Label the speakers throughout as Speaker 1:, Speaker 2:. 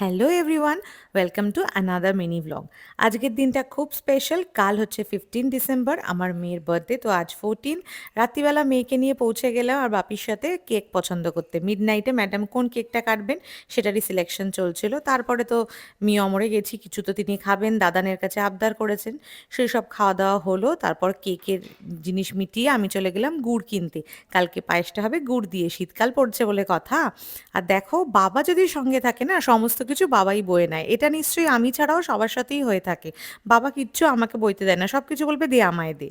Speaker 1: Hello everyone, welcome to another mini vlog. আজকের দিনটা খুব স্পেশাল, কাল হচ্ছে ফিফটিন ডিসেম্বর, আমার মেয়ের বার্থডে, তো আজ ফোরটিন। রাত্রিবেলা মেয়েকে নিয়ে পৌঁছে গেলাম আর বাপির সাথে কেক পছন্দ করতে। মিড নাইটে ম্যাডাম কোন কেকটা কাটবেন সেটারই সিলেকশন চলছিল। তারপরে তো মেয়ে অমরে গেছি, কিছু তো তিনি খাবেন, দাদানের কাছে আবদার করেছেন। সেই সব খাওয়া দাওয়া হলো, তারপর কেকের জিনিস মিটিয়ে আমি চলে গেলাম গুড় কিনতে। কালকে পায়েসটা হবে গুড় দিয়ে, শীতকাল পড়ছে বলে কথা। আর দেখো, বাবা যদি সঙ্গে থাকে না, সমস্ত কিছু বাবাই বয়ে নেয়। এটা নিশ্চয়ই আমি ছাড়াও সবার সাথেই হয়ে থাকে। বাবা কিচ্ছু আমাকে বইতে দেয় না। সব কিছু বলবে, দে আমায় দে।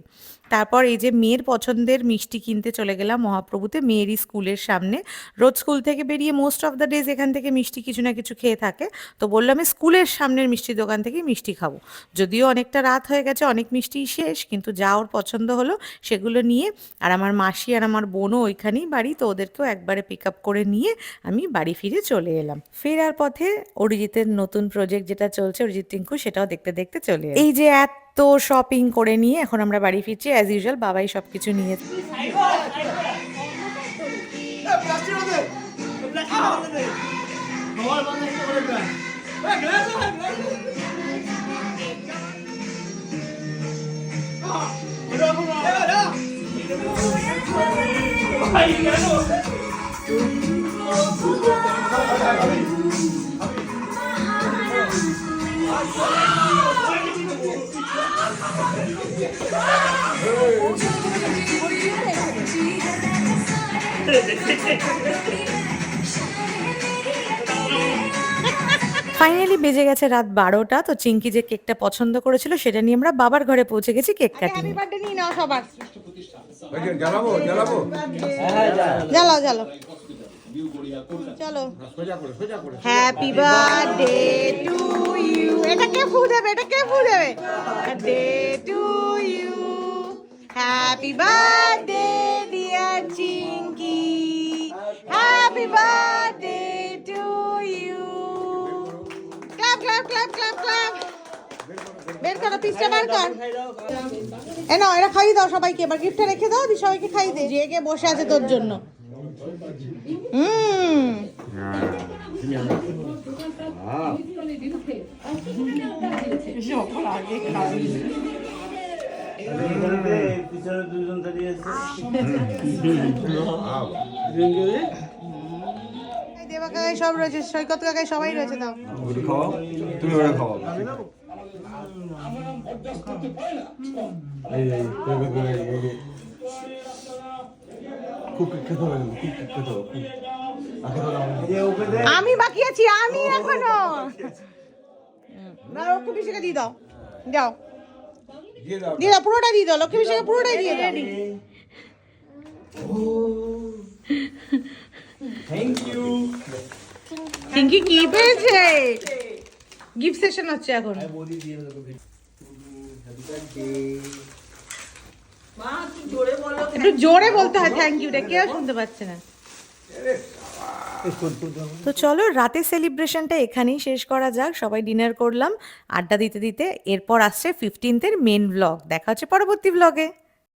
Speaker 1: তারপর এই যে মেয়ের পছন্দের মিষ্টি কিনতে চলে গেলাম মহাপ্রভুতে, মেয়েরই স্কুলের সামনে। রোজ স্কুল থেকে বেরিয়ে মোস্ট অফ দ্য ডেজ এখান থেকে মিষ্টি কিছু না কিছু খেয়ে থাকে। তো বললাম আমি স্কুলের সামনের মিষ্টি দোকান থেকেই মিষ্টি খাব। যদিও অনেকটা রাত হয়ে গেছে, অনেক মিষ্টি শেষ, কিন্তু যা ওর পছন্দ হলো সেগুলো নিয়ে আর আমার মাসি আর আমার বোনও ওইখানেই বাড়ি, তো ওদেরকেও একবারে পিক আপ করে নিয়ে আমি বাড়ি ফিরে চলে এলাম। ফেরার পথে অরিজিতের নতুন প্রজেক্ট যেটা চলছে অরিজিৎ টিঙ্কু সেটাও দেখতে দেখতে চলে এই যে এত শপিং করে নিয়ে এখন আমরা বাড়ি ফিরছি অ্যাজ ইউজুয়াল বাবাই সব কিছু নিয়ে ফাইনালি বেজে গেছে রাত বারোটা তো চিঙ্কি যে কেকটা পছন্দ করেছিল সেটা নিয়ে আমরা বাবার ঘরে পৌঁছে গেছি কেক
Speaker 2: সবার।
Speaker 3: জ্বালাবো জ্বালাবো।
Speaker 2: জ্বালাও জ্বালো চলো। হ্যাপি বার্থডে টু ইউ এটা কে ফু দেবে? এটা কে ফু দেবে? Birthday to you happy birthday dear Chinki happy birthday to you clap clap clap clap clap বের করো পিসটা বের কর। এ নাও এটা খাইয়ে দাও সবাইকে। এবার গিফটটা রেখে দাও দি সবাইকে খাইয়ে দে। জেগে বসে আছে তোর জন্য। সব রয়েছে সৈকত কাকাই সবাই রয়েছে দাও।
Speaker 3: খাওয়াও তুমি ওটা এই
Speaker 2: আমি বাকি আছি আমি এখনও। না লক্ষ্মী পিসিকে দিয়ে দাও। দাও।
Speaker 3: দিয়ে দাও
Speaker 2: পুরোটা দিয়ে দাও লক্ষ্মী পিসিকে পুরোটাই দিয়ে দাও।
Speaker 4: থ্যাংক ইউ
Speaker 2: কি পেয়েছে? গিফট সেশন হচ্ছে এখন।
Speaker 4: বৌদি দিয়ে হ্যাপি বার্থডে
Speaker 2: একটু জোরে বলতে হয় থ্যাংক ইউ কেউ শুনতে পাচ্ছে না।
Speaker 1: তো চলো রাতে সেলিব্রেশনটা এখানেই শেষ করা যাক। সবাই ডিনার করলাম। আড্ডা দিতে দিতে এরপর আসছে ফিফটিন্থের মেন ব্লগ দেখা হচ্ছে পরবর্তী ব্লগে